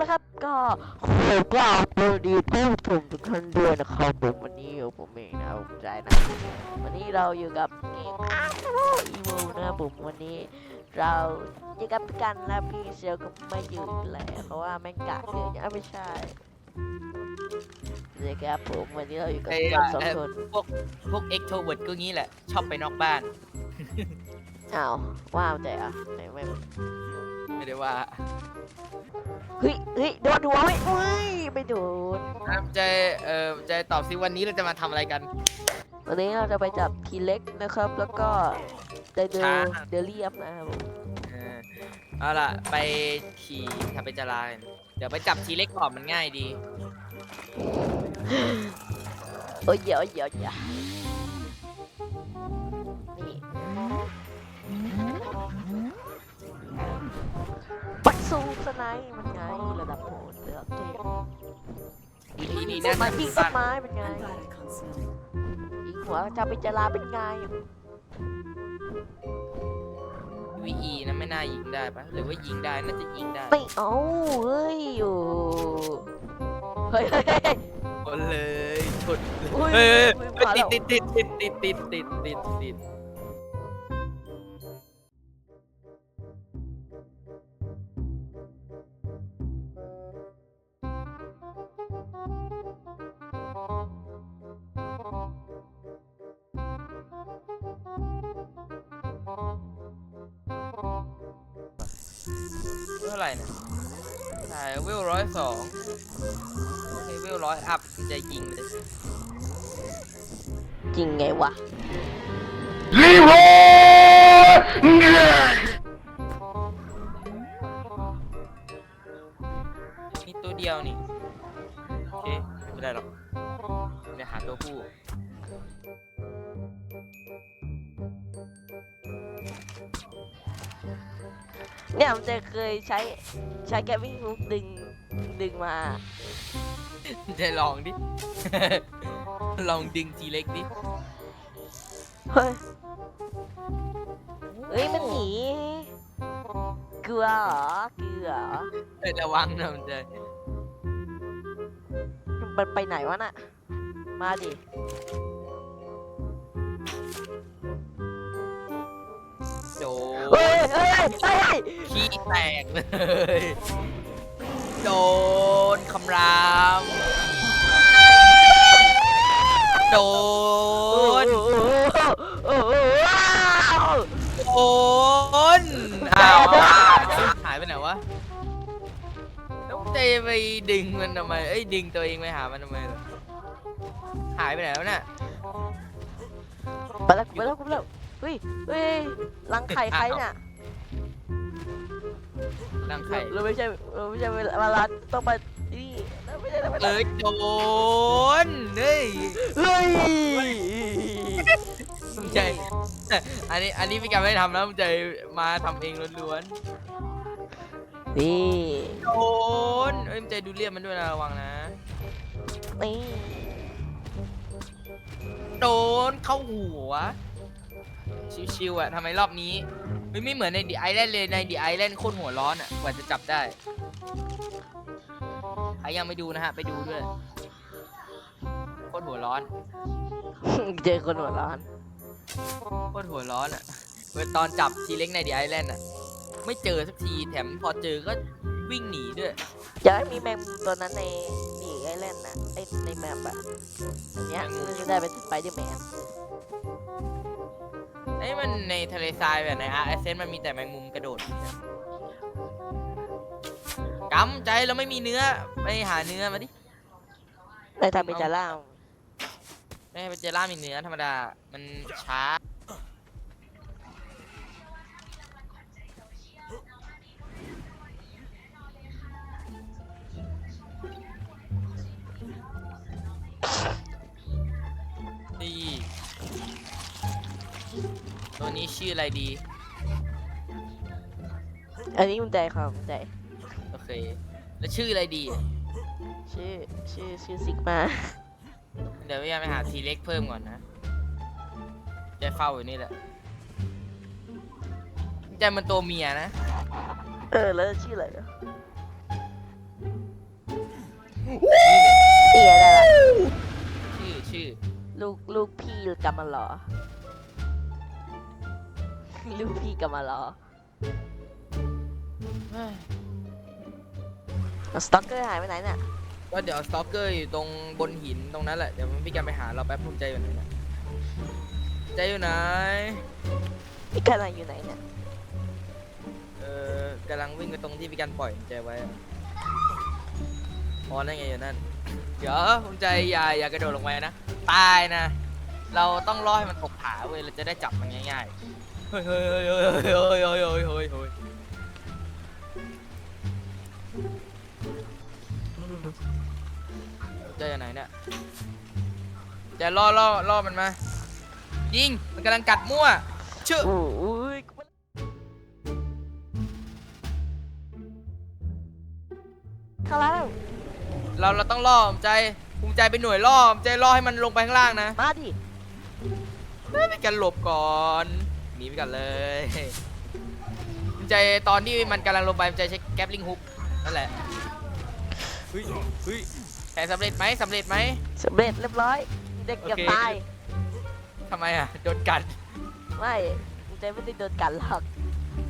แล้วครับ ก็ขอกล่าวสวัสดีท่านผู้ชมทุกท่านด้วยนะครับผมวันนี้ผมเองนะผมใจนะ วันนี้เราอยู่กับเกมอาร์อีโวนะครับผมวันนี้เราอยู่กับกันและพี่เซลก็ไม่อยู่อีกแล้วเพราะว่าแม่งกะเกินอะไม่ใช่เลยครับผมวันนี้เราอยู่กับเอ้ยกันสองคนพวกพวกเอ็กโทเวิร์ดก็งี้แหละ ชอบไปนอกบ้านอ้าวว้าวใจอะไหนไม่ ไม่ได้ว่าเฮ้ยเฮ้ยโดนหัวไม่เฮ้ยไม่โดนอะใจเอ่อใจตอบสิวันนี้เราจะมาทำอะไรกัน วันนี้เราจะไปจับทีเล็กนะครับ แล้วก็เดเดอช้างเดเรียบนะครับผมเออเอาล่ะ ไปขี่ทำเป็นจรากันเดี๋ยวไปจับทีเล็กก่อนมันง่ายดี โอ้ยเดี๋ยวเดี๋ยวเดี๋ยว ปัดสูสไนป์มันไงระดับโหดระดับเทพอีพีนี้ต้น่านไม้จะยิมีงต้บ้านนไม้เป็นไงยิงหัวจะเป็นจราเป็นไงวีอีนะไม่น่ายิงได้ปะหรือว่ายิงได้น่าจะยิงได้ไม่เอาเฮ้ยโอ้เฮ้ยเฮ้ยเฮ้ยคนเลยชนอุ้ยเฮ้ยไม่เฮ้ยมาติแล้ดวติดติดติดติดติดติดติดติด ไหร่นะใช่เวลร้อยสองโอเคเวลร้อยอัพจะยิงเลยจริงไงวะมี ใช้ใช้แกวิ่งลุกดึงดึงมาจะลองดิ ลองดึงทีเล็กดิเฮ้ยเฮ้ยมันหนีเกลือเหรอเกลือเหรอเอ้ยระวังนะมันจะมันไปไหนวะน่ะมาดิ โดเฮ้ยเฮ้ยเฮ้ยขี้แตกเลยโดนคำรามโดโอ้น โหโอ้โหโดนอ้าวหายไปไหนวะต้องเจไปดึงมันทำไม เอ้ยดึงตัวเองไปหามันทำไมล่ะหายไปไหนแล้วน่ะ ไปแล้วไปแล้วไปแล้ว เฮ้ยเฮ้ยรังไข่ใครน่ะร่างไข่เราไม่ใช่เราไม่ใช่เวลาร้านต้องไปนี่เราไม่ใช่เราไม่ใช่เอ้ยโดนเฮ้ยเฮ้ยมึงใจอันนี้อันนี้พี่การไม่ได้ทำแล้วมึงใจมาทำเองล้วนนี่ๆโดนเอ้ยมึงใจดูเรียบมันด้วยนะระวังนะนี่โดนเข้าหัว ชิวๆอะทำไมรอบนี้เฮ้ยไม่เหมือนในดีไอแลนด์เลยในดีไอแลนด์โคตรหัวร้อนอะกว่าจะจับได้ใครยังไม่ดูนะฮะ ไปดูด้วยโคตรหัวร้อน เจอคนหัวร้อนโคตรหัวร้อนอะเวลาตอนจับทีเล็กในดีไอแลนด์อะ ไม่เจอสักทีแถมพอเจอก็วิ่งหนีด้วยอยากให้มีแมงมุมตัวนั้นในนี่ไอแลนด์นะไอในแมปอะอันเนี้ยมันจะได้เป็นสไปเดอร์แมน ไอ้ยมันในทะเลทรายแบบในอาร์เอเซนมันมีแต่แมงมุมกระโดดกำใจเราไม่มีเนื้อไปหาเนื้อมาดิในทำเป็นจาร่าไม่ให้ไปเจอล่ามีเนื้อธรรมดา มันช้า ตัวนี้ชื่ออะไรดี อันนี้มันใจครับมันใจโอเค แล้วชื่ออะไรดีอะชื่อชื่อชื่อซิกมา เดี๋ยวพี่ยาไปหาทีเล็กเพิ่มก่อนนะใจเฝ้าอยู่นี่แหละใจมันตัวเมียนะ เออแล้วชื่ออะไรอะเตี๋ยได้ละชื่อชื่อ ลูกลูกพี่กลับมาเหรอ ลูกพี่กลับมาเหรอเฮ้ยสต็อกเกอร์หายไปไหนเนี่ยก็เดี๋ยวสตอกเกอร์อยู่ตรงบนหินตรงนั้นแหละ เดี๋ยวพี่กันไปหาเราแป๊บภูมิใจอยู่ไหนเนี่ยใจอยู่ไหน พี่กำลังอยู่ไหนเนี่ยเออกำลังวิ่งไปตรงที่พี่กันปล่อยใจไว้อะอ๋อนั่นไงอยู่นั่น เดี๋ยวภูมิใจอย่าอย่ากระโดดลงไปนะ ตายนะ เราต้องรอให้มันตกผาเว้ย เราจะได้จับมันง่ายๆ เฮ้ยเฮ้ยเฮ้ยเฮ้ยเฮ้ยเฮ้ยเฮ้ยเฮ้ยเฮ้ยใจอยู่ไหนเนี่ยใจล่อล่อล่อมันมา ยิง มันกำลังกัดมั่วเชื่อเข้าแล้ว เราเราต้องล่อมใจภูมิใจเป็นหน่วยล่อมใจล่อให้มันลงไปข้างล่างนะ มาดิเฮ้ยไปกันหลบก่อน หนีไปกันเลยภูมิใจตอนที่มันกำลังลงไปภูมิใจใช้แก๊ปลิงฮุกนั่นแหละเฮ้ยเฮ้ยแผนสำเร็จไหมสำเร็จไหมสำเร็จเรียบร้อยเด็กเกือบโอเคตายทำไมอะโดนกัดไม่ใจไม่ได้โดนกัดหรอก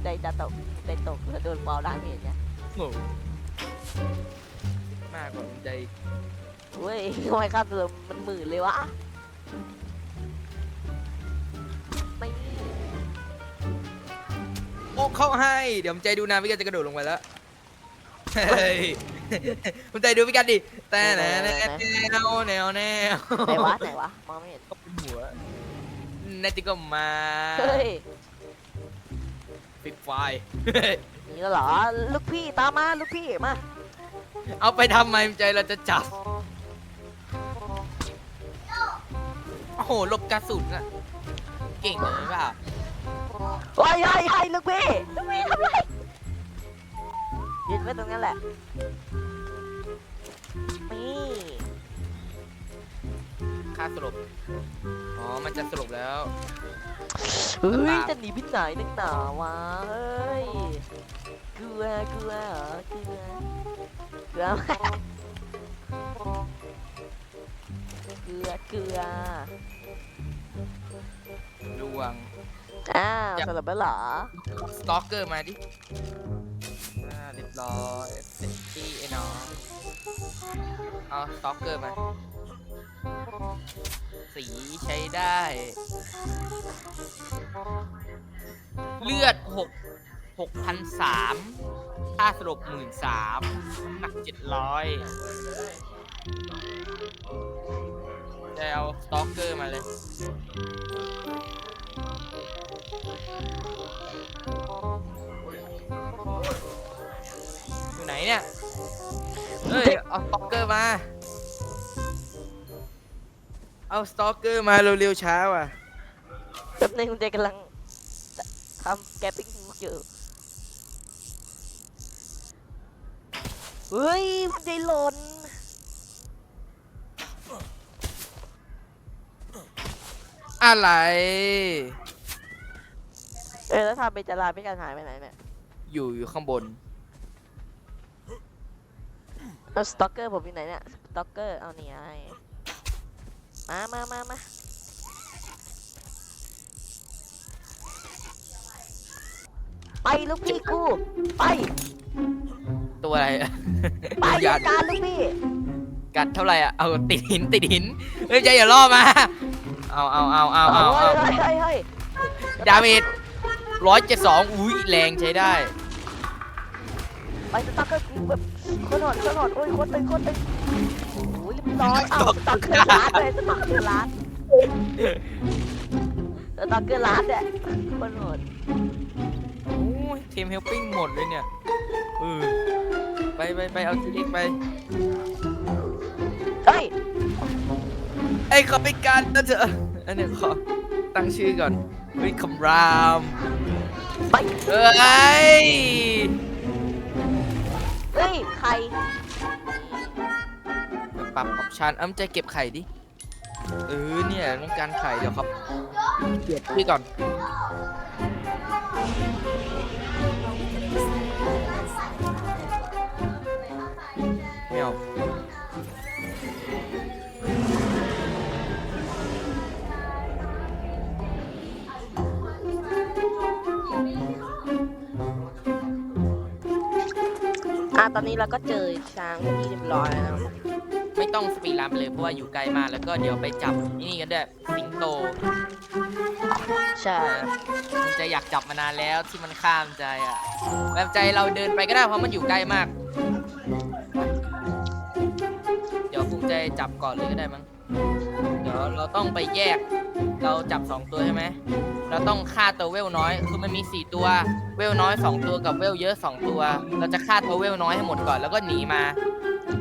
ใจจะตกใจตกแล้วโดนบอลด้านเห็นเนี่ยโง่มากกว่าภูมิใจเว้ยทำไมค่าเทอมมันหมื่นเลยวะ โอ้เข้าให้ เดี๋ยวภูมิใจดูนะพี่กันจะกระโดดลงไปแล้วเฮ้ยภูมิใจดูพี่กันดิแต่แนวแนวแนวแนวแนวไหนวะไหนวะมองไม่เห็นก็เป็นหัวนาติก็มาเฮ้ยปิดไฟนี่แล้วเหรอลูกพี่ตามมาลูกพี่มาเอาไปทำไมใจเราจะจับโอ้โหหลบกระสุนอะเก่งเลยเปล่า โอ้ยเฮ้ยเฮ้ยลูกพี่ลูกพี่ทำไรยืนไว้ตรงนั้นแหละนี่ค่าสลบอ๋อ มันจะสลบแล้ว เฮ้ยตามจะหนีพิษไหนนักหนาวะ เฮ้ยกลัวกลัวเหรอกลัวกลัวไหมเกลือเกลือดวง อ้าวอยากสลับแล้วเหรอสตอกเกอร์มาดิอ่าเรียบร้อยเสร็จที่ไอ้น้องเอาสตอกเกอร์มา สีใช้ได้ เลือดหกหกพันสามค่าสลบหมื่นสามหนักเจ็ดร้อยจะเอาสตอกเกอร์มาเลย อยู่ไหนเนี่ย เฮ้ย เอาสตอกเกอร์มา เอาสตอกเกอร์มาเร็วๆช้าว่ะ แป๊บนึงเด็กกำลังทำแกปปิ้งอยู่ เฮ้ยมันได้หล่นอะไร เออแล้วทำไปจะลาพี่การหายไปไหนเนี่ยอยู่อยู่ข้างบน เอาสต็อกเกอร์ผมอยู่ไหนเนี่ยสต็อกเกอร์เอานี่ไงมามามามาไปลูกพี่กูไปตัวอะไรอะไปวิญจัญาดณการลูกพี่กัดเท่าไหร่อะเอาติดหินติดหินเฮ้ยใจอย่าล่อมา เอาเอาเอาเอาเอาเฮ้เอายเฮ้ยเฮ้ยดาเมจ ร้อยเจ็ดสองอุ้ยแรงใช้ได้ ไปสต็อกเกอร์กูแบบโคตรโหดโคตรโหดโอ้ยโคตรตึงโคตรตึงโอ้ยเรียบร้อยเอ้าสต็อกเกอร์ล้านเลยสต็อกเกอร์ล้านสต็อกเกอร์ล้านเนี่ยโคตรโหดโอ้ยทีมเฮลปิ้งหมดเลยเนี่ยเออไปไปไปเอาทีเอ็กไปเฮ้ยไอ้ยขอไปกันนะเถอะอันเนี้ยขอตั้งชื่อก่อน เฮ้ยคำรามไปเอ้ยเฮ้ยใครปรับออปชันเอ้าใจเก็บไข่ดิเออเนี่ยต้องการไข่เดี๋ยวครับเก็บพี่ก่อนไม่เอา ตอนนี้เราก็เจอช้างที่เรียบร้อยแล้วนะครับไม่ต้องสปีดรันไปเลยเพราะว่าอยู่ไกลมากแล้วก็เดี๋ยวไปจับนี่กันด้วยสิงโตใช่ภูมิใจอยากจับมานานแล้วที่มันข้ามใจอะแบบใจเราเดินไปก็ได้เพราะมันอยู่ใกล้มาก เดี๋ยวภูมิใจจับก่อนเลยก็ได้มั้งเดี๋ยวเราต้องไปแยก เราจับสองตัวใช่ไหมเราต้องฆ่าตัวเวลน้อยคือมันมีสี่ตัวเวลน้อยสองตัวกับเวลเยอะสองตัว เราจะฆ่าตัวเวลน้อยให้หมดก่อนแล้วก็หนีมา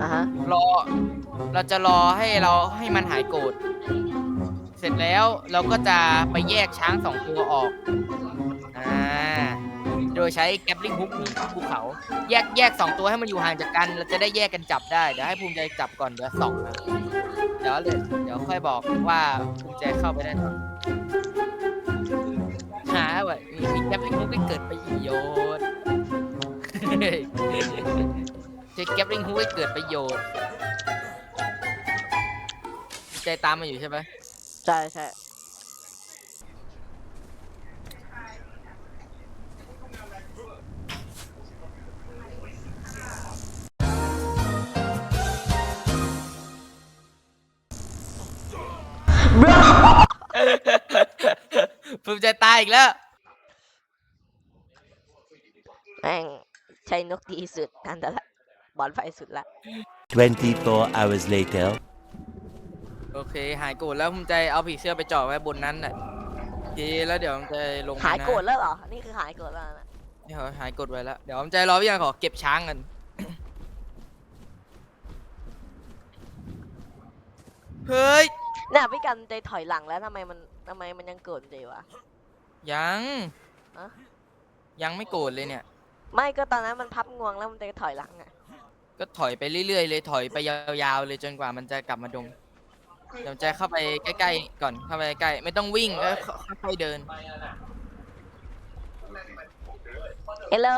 อะฮะ รอเราจะรอให้เราให้มันหายโกรธเสร็จแล้วเราก็จะไปแยกช้างสองตัวออกอ่า โดยใช้แกปลิงฮุกหนีภูเขา แยกแยกสองตัวให้มันอยู่ห่างจากกันเราจะได้แยกกันจับได้เดี๋ยวให้ภูมิใจจับก่อนเดี๋ยวสองนะเดี๋ยวเลยเดี๋ยวค่อยบอกว่าภูมิใจเข้าไปได้ตอนหาว่ะมีมีแกปลิงฮุกให้เกิดประโยชน์ใช้แกปลิงฮุกให้เกิดประโยชน์ ใจตามมาอยู่ใช่ไหมใช่ใช่ ภูมิใจตายอีกแล้ว แม่งใช้นกดีสุดนั่นแต่ละบอลไฟสุดละ 24 hours later. โอเค หายโกรธแล้วภูมิใจเอาผีเสื้อไปจ่อไว้บนนั้นน่ะโอเคแล้วเดี๋ยวภูมิใจลงมหายนะโกรธแล้วเหรอ นี่คือหายโกรธแล้วนะนี่เขาหายโกรธไว้แล้ว เดี๋ยวภูมิใจรอพี่ยังขอเก็บช้างกันเฮ้ย น่ะพี่กันใจถอยหลังแล้วทำไมมันทำไมมันยังโกรธใจวะ ยังอะ ยังไม่โกรธเลยเนี่ย ไม่ก็ตอนนั้นมันพับงวงแล้วมันใจถอยหลังอะก็ถอยไปเรื่อยๆเลยถอยไปยาวๆเลยจนกว่ามันจะกลับมาดงเดี๋ยวใจเข้าไปใกล้ๆก่อนเข้าไปใกล้ไม่ต้องวิ่งแล้วค่อยๆเดินเฮลโล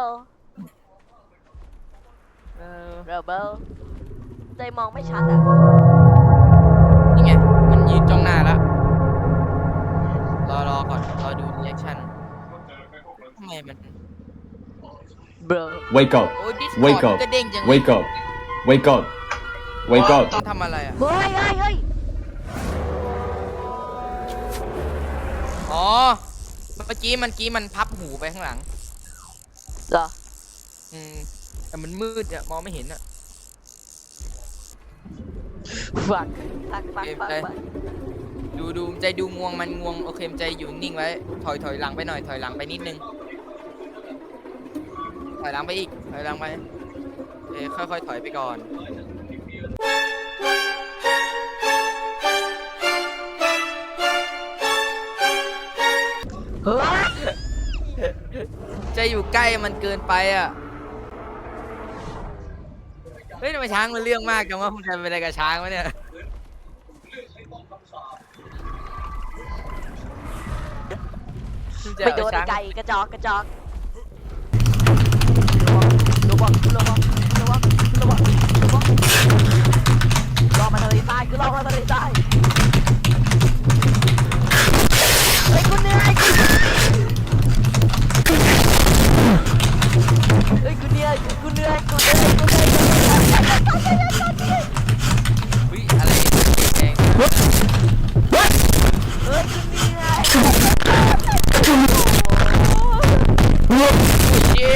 เออโรเบิลใจมองไม่ชัดอะ รอรอก่อน รอดูรีแอคชั่นทำไมมันบร Wake up. โอ้ยดิส Wake up ก็เด้งจัง Wake up. Wake up. Wake up. ต้องทำอะไรอะ เฮ้ยเฮ้ยเฮ้ยอ๋อ เมื่อกี้มันกี้มันพับหูไปข้างหลัง เหรออืม แต่มันมืดอะมองไม่เห็นอะ ฟักฟักฟักเกมฟักเลยฟัก ดูดูใจดูงวงมันงวงโอเคใจอยู่นิ่งไว้ ถอยถอยหลังไปหน่อย ถอยหลังไปนิดนึง ถอยหลังไปอีก ถอยหลังไปเอ้ค่อยๆถอยไปก่อนเฮ้ยใจอยู่ใกล้มันเกินไปอะ เฮ้ยทำไมช้างมันเรื่องมากจังว่าผมจะเป็นอะไรกับช้างวะเนี่ย ไปโดนไอ้ไก่กระจอกกระจอกระวังระวังระวังระวังระวังรอมาทะเลใต้คือรอมาทะเลใต้ไอ้ยกูเหนื่อยเฮ้ยกูเหนื่อยกูเหนื่อยกูเหนื่อยกูเหนื่อยอุ้ยอะไรแดงเฮ้ยกูเหนื่อยๆ เย้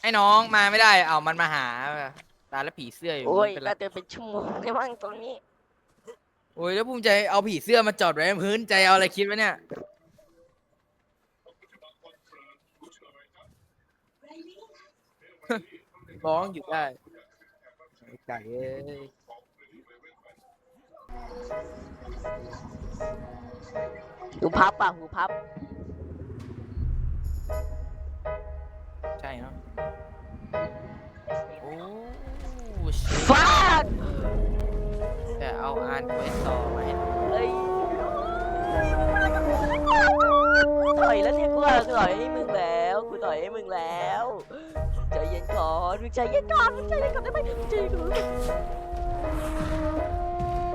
ไอ้น้องมาไม่ได้ เอามันมาหาตายแล้วผีเสื้ออยู่โอ้ยไม่เป็นไรน่าจะเป็นชั่วโมงได้มั้งตรงนี้ โอ้ยแล้วภูมิใจเอาผีเสื้อมาจอดไว้บนพื้นใจเอาอะไรคิดวะเนี่ยร้องอยู่ได้ ไอ้ไก่เอ้ยหูพับป่ะหูพับ ใช่เนาะโอ้ชิบฟาดแต่เอาอ่านไว้ต่อมาให้เอ้ยถอยแล้วเนี่ยกูอะกูถอยให้มึงแล้ว กูถอยให้มึงแล้วใจเย็น ก่อนมึงใจเย็นก่อนมึงใจเย็นก่อนได้ไหมมึงใจเย็นก่อน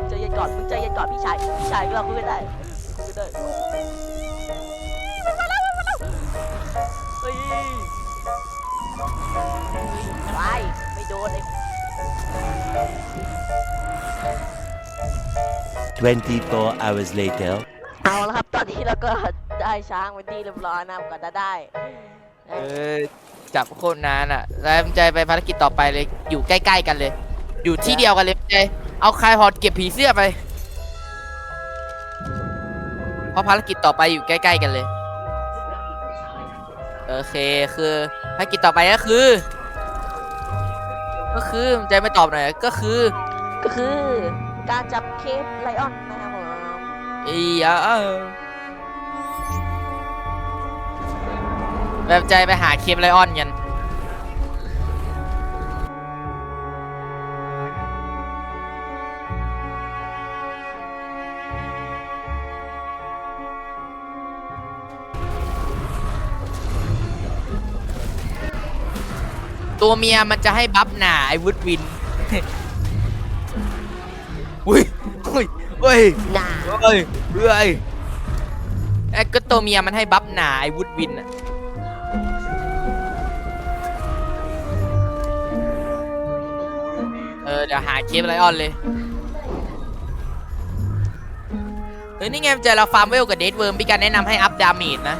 ใจเย็นก่อนมึงใจเย็นก่อนพี่ชายพี่ชายเราคุยกันได้คุยกันได้เฮ้ยไปไม่โดนไอ้24 hours later. เอาละครับตอนนี้เราก็ได้ช้างเป็นที่เรียบร้อยนะครับก็จะได้เออ จับโคตรนานอะ แล้วมันใจไปภารกิจต่อไปเลย อยู่ใกล้ๆกันเลย อยู่ที่เดียวกันเลยใจเอาคายฮอดเก็บผีเสื้อไป เพราะภารกิจต่อไปอยู่ใกล้ๆกันเลย โอเคคือภารกิจต่อไปก็คือ ก็คือมันใจไม่ตอบหน่อยก็คือ ก็คือ การจับเคปไลออนนะครับผมอีอะ แบบใจไปหาเคมไลออนกันตัวเมียมันจะให้บัฟหนาไอ้วุดวินอุ้ยอุ้ยอุ้ยหนาเฮ้ยเฮ้ยไอ้ก็ตัวเมียมันให้บัฟหนาไอ้วุดวินอะ เออเดี๋ยวหาเคปไลออนเลยเฮ้ยนี่ไงเจอเราฟาร์มเวลกับเดดเวิร์มพี่การแนะนำให้อัพดาเมจนะ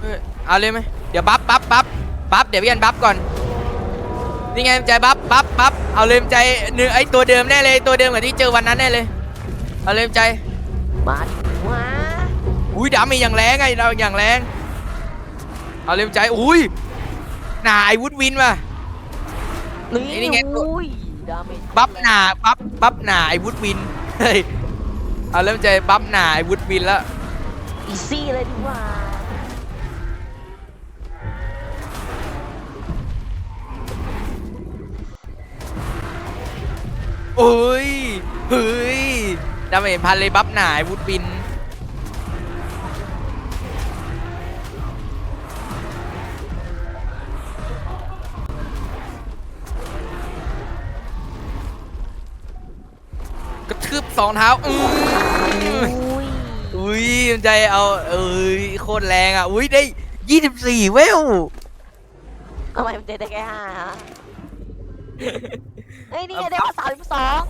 เออเอาเลยไหมเดี๋ยวบัฟบัฟบัฟบัฟเดี๋ยวพี่กันบัฟก่อนนี่ไงใจบัฟบัฟบัฟเอาเลยใจหนึ่งไอตัวเดิมแน่เลยตัวเดิมกับที่เจอวันนั้นแน่เลยเอาเลยใจมาดิวะ อุ้ยดามีอย่างแรงไงเราอย่างแรง เอาเลยใจ อุ้ยหนาไอวุดวินว่ะนี่นี่ไง อุ้ยดาเมจบัฟหนาบัฟบัฟหนาไอวุดวิน เฮ้ย เอาเริ่มใจบัฟหนาไอวุดวินแล้วอีซี่เลยดีกว่าโอ้ย เฮ้ยดาเมจพันเลยบัฟหนาไอวุดวิน สองเท้าอืออุ้ยอุ้ยมันใจเอาเอ้ยโคตรแรงอะอุ้ยได้24เวลทำไมมันจะได้แค่ห้าฮะเฮ้ยนี่ไงได้มาสามสิบสอง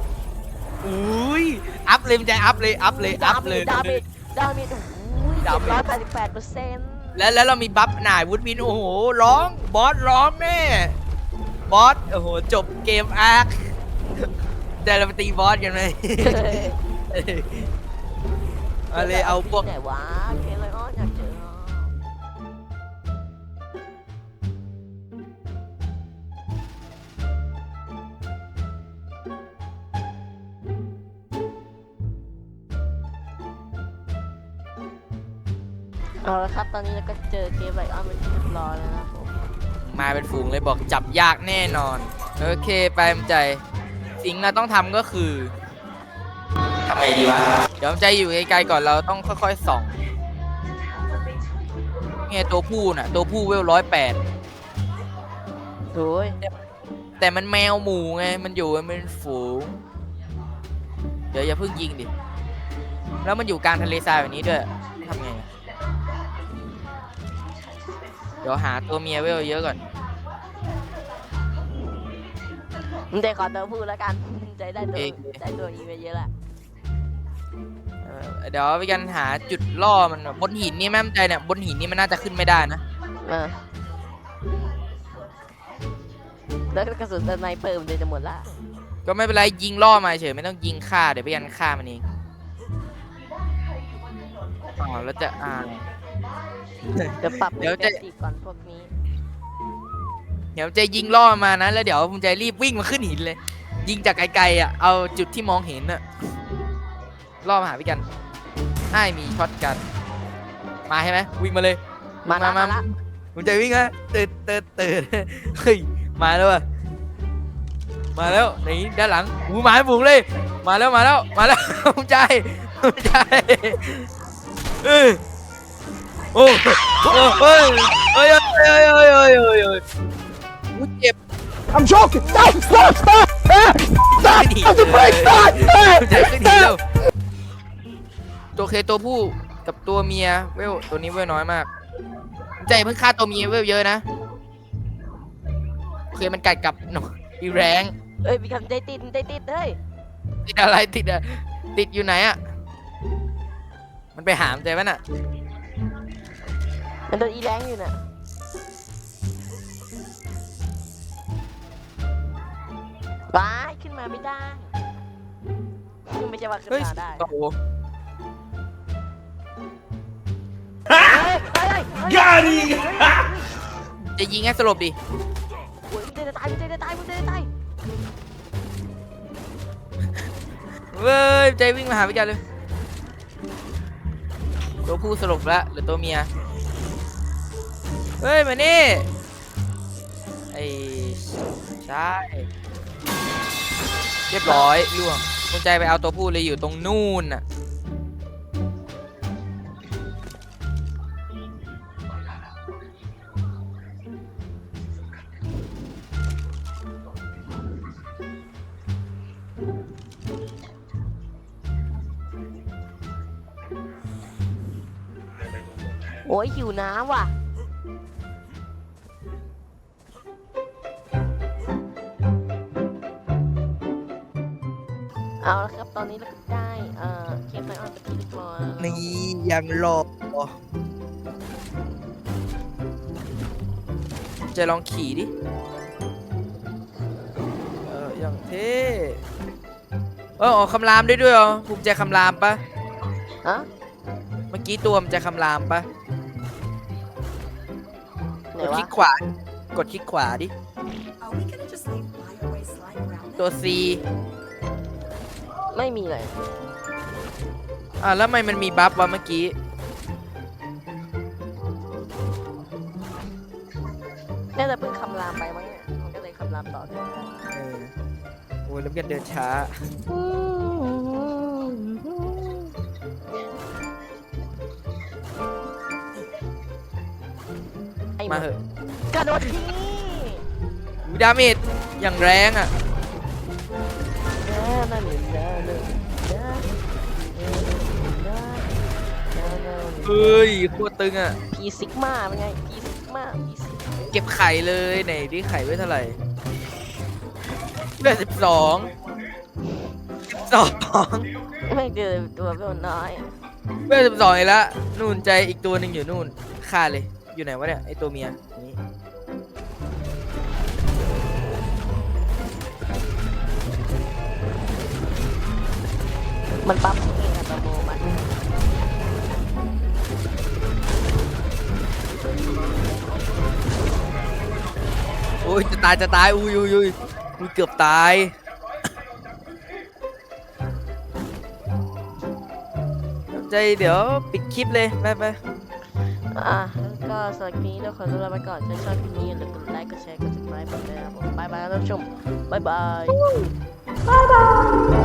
อุ้ยอัพเลยมันใจอัพเลยอัพเลยอัพเลยดาเมจดาเมจอุ้ยดาเจ็ดเมร้อยจแปดสิบแปดเปอร์เซ็นต์แล้วแล้วเรามีบัฟหน่ายวุดวินโอ้โหร้องบอสร้องแน่บอสโอ้โหจบเกมอาร์ค แต่เราไปตีบอสกันไหมเอาเลยเอาพวก ไหนวะเคเลยอ้อนอยากเจอเอาละครับตอนนี้เราก็เจอเกมไลออนเป็นที่เรียบร้อยแล้วนะครับผม มาเป็นฝูงเลยบอกจับยากแน่นอน โอเค ไปมันใจ สิ่งเราต้องทำก็คือ ทำไงดีวะ เดี๋ยวมันใจอยู่ไกลๆก่อนเราต้องค่อยๆส่องไงตัวผู้น่ะ ตัวผู้เวลร้อยแปดโอ้ยแต่มันแมวหมูไงมันอยู่มันเป็นฝูง เดี๋ยวอย่าเพิ่งยิงดิ แล้วมันอยู่กลางทะเลทรายแบบนี้ด้วยทำไงอะเดี๋ยวหาตัวเมียเวลเยอะก่อน มึงใจขอเติมพูดแล้วกัน ใจได้ตัวเอกใจตัวอีไปเยอะละเออเดี๋ยวไปกันหาจุดล่อมันบนหินนี่แม่มใจเนี่ยบนหินนี่มันน่าจะขึ้นไม่ได้นะมาแล้วกระสุนสไนเปอร์มันจะหมดละก็ไม่เป็นไรยิงล่อมาเฉยไม่ต้องยิงฆ่าเดี๋ยวไปกันฆ่ามันเองอ๋อแล้วจะอ่าเดี๋ยวปรับเดี๋ยวเป็นจะสิก่อนพวกนี้ เดี๋ยวจะยิงล่อมานะ แล้วเดี๋ยวผมจะรีบวิ่งมาขึ้นหินเลย ยิงจากไกลๆอะเอาจุดที่มองเห็นอะล่อมาหาพี่กันไอ้ายมีช็อตกัน มาใช่ไหมวิ่งมาเลยมาละมามาละผมจะวิ่งฮะตื่นตื่นตื่นเฮ้ยมาแล้วว่ะมาแล้วไหนด้านหลังหูหมาให้บุกเลย มาแล้วมาแล้วมาแล้วผมใจผมใจเออโอ้โอ้เฮ้ยเฮ้ยเฮ้ยเฮ้ยเฮ้ยเฮ้ยเฮ้ย อุ๊ยเจ็บ I'm joking. Stop! Stop! Stop! Ah! Stop! ขึ้นหิน Stop the brake! Stop! คุณใจ Ah! ขึ้นหินเร็วตัวเคตัวผู้กับตัวเมียเวลตัวนี้เวลน้อยมาก ใจเพิ่งฆ่าตัวเมียเวลเยอะนะโอเคมันกัดกับหนูอีแรงเอ้ยมีคำใจติดใจติดเฮ้ยติดอะไรติดอะติดอยู่ไหนอะมันไปหามใจมันอะมันโดนอีแรงอยู่น่ะ ว้ายขึ้นมาไม่ได้ขึ้นไม่ใช่ว่าขึ้นเฮ้ยมาได้โอ้โหเฮ้ยเฮ้ยเฮ้ย Got it! จะยิงให้สลบดิ โอ้ยมึงจะตายมึงจะตายมึงจะตายเว้ยใจวิ่งมาหาพี่กันเลยตัวผู้สลบล้วเหรือตัวเมีย เฮ้ยมานี่ไอ้ใช่ รียบร้อยล่วงคุณใจไปเอาตัวผู้เลยอยู่ตรงนู่นน่ะโอ้ยหิวน้ำว่ะ นนี้เราก็ได้เอ่อเคฟไฟออนเป็นที่เรียบร้อยแล้วนี่ยังรอจะลองขี่ดิ เอออย่างเท่เออออกคำรามได้ด้วยเหรอภูมิใจคำรามปะฮะเมื่อกี้ตัวมันจะคำรามปะไหนกดวะคลิกขวา กดคลิกขวาดิ Are we gonna just leave Flyaway slide around? ตัว C ไม่มีเลย อะแล้วทำไมมันมีบัฟวะเมื่อกี้ น่าจะเพิ่งคำรามไปมั้งเนี่ยมันก็เลยคำรามต่อเลยเออโอ้ยแล้วกันเดินช้า ไอ้มาเหอะกระโดดที่อุ๊ยดาเมจอย่างแรงอะ เฮ้ยโคตรตึงอะพีซิกมาเป็นไงพีซิกมาพีซิกเก็บไข่เลยไหนดิไข่ไว้เท่าไหร่เลือดสิบสองสิบสองไม่เจอตัวเปนน้อยเลือดสิบสองอีกแล้วนู่นใจอีกตัวหนึ่งอยู่นู่นฆ่าเลย อยู่ไหนวะเนี่ยไอตัวเมียนี่มันปั๊มเองอัตโนมัติ โอ้ยจะตายจะตายอุ้ยอุ้ยอุ้ยอุ้ยเกือบตาย ใจเดี๋ยวปิดคลิปเลยไปไปอะแล้วก็สำหรับคลิปนี้เราขอตัวลาไปก่อนถ้าชอบคลิปนี้อย่าลืมกดไลค์กดแชร์กด subscribe กดเลยนะครับผมบายบายท่านผู้ชมบายบาย Bye bye!